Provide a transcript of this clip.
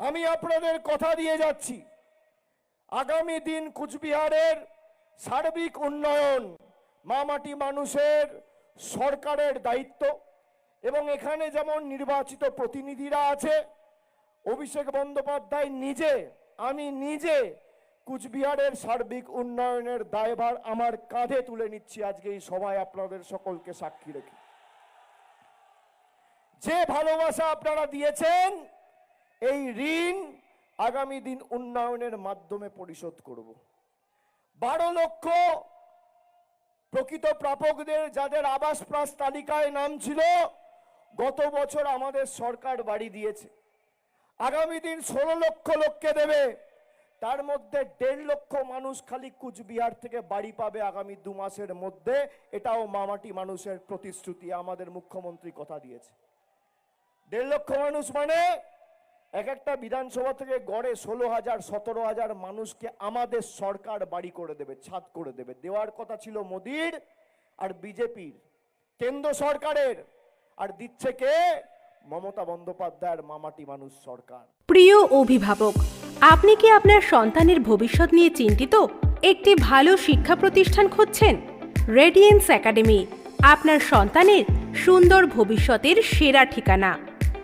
আমি আপনাদের কথা দিয়ে যাচ্ছি। আগামী দিন কুচবিহারের সার্বিক উন্নয়ন মামাটি মানুষের সরকারের দায়িত্ব এবং এখানে যেমন নির্বাচিত প্রতিনিধিরা আছে, অভিষেক বন্দ্যোপাধ্যায় নিজে, আমি নিজে কুচবিহারের সার্বিক উন্নয়নের দায়ভার আমার কাঁধে তুলে নিচ্ছি। আজকে এই সভায় আপনাদের সকলকে সাক্ষী রেখে। যে ভালোবাসা আপনারা দিয়েছেন এই ঋণ আগামী দিন উন্নয়নের মাধ্যমে পরিশোধ করব। বারো লক্ষ প্রকৃত প্রাপকদের যাদের আবাস প্রাস তালিকায় নাম ছিল, গত বছর আমাদের সরকার বাড়ি দিয়েছে। আগামী দিন ষোলো লক্ষ লোককে দেবে, তার মধ্যে দেড় লক্ষ মানুষ খালি কুচবিহার থেকে বাড়ি পাবে আগামী দু মাসের মধ্যে। এটাও মামাটি মানুষের প্রতিশ্রুতি, আমাদের মুখ্যমন্ত্রী কথা দিয়েছে। দেড় লক্ষ মানুষ মানে এক একটা বিধানসভা থেকে গড়ে ষোলো হাজার, সতেরো হাজার মানুষকে আমাদের সরকার বাড়ি করে দেবে, ছাদ করে দেবে। দেওয়ার কথা ছিল মোদির আর বিজেপির, কেন্দ্র সরকারের। আর দিচ্ছে কে? মমতা বন্দ্যোপাধ্যায়ের মামাটি মানুষ সরকার। প্রিয় অভিভাবক, আপনি কি আপনার সন্তানের ভবিষ্যৎ নিয়ে চিন্তিত? একটি ভালো শিক্ষা প্রতিষ্ঠান খুঁজছেন? রেডিয়েন্স একাডেমি আপনার সন্তানের সুন্দর ভবিষ্যতের সেরা ঠিকানা।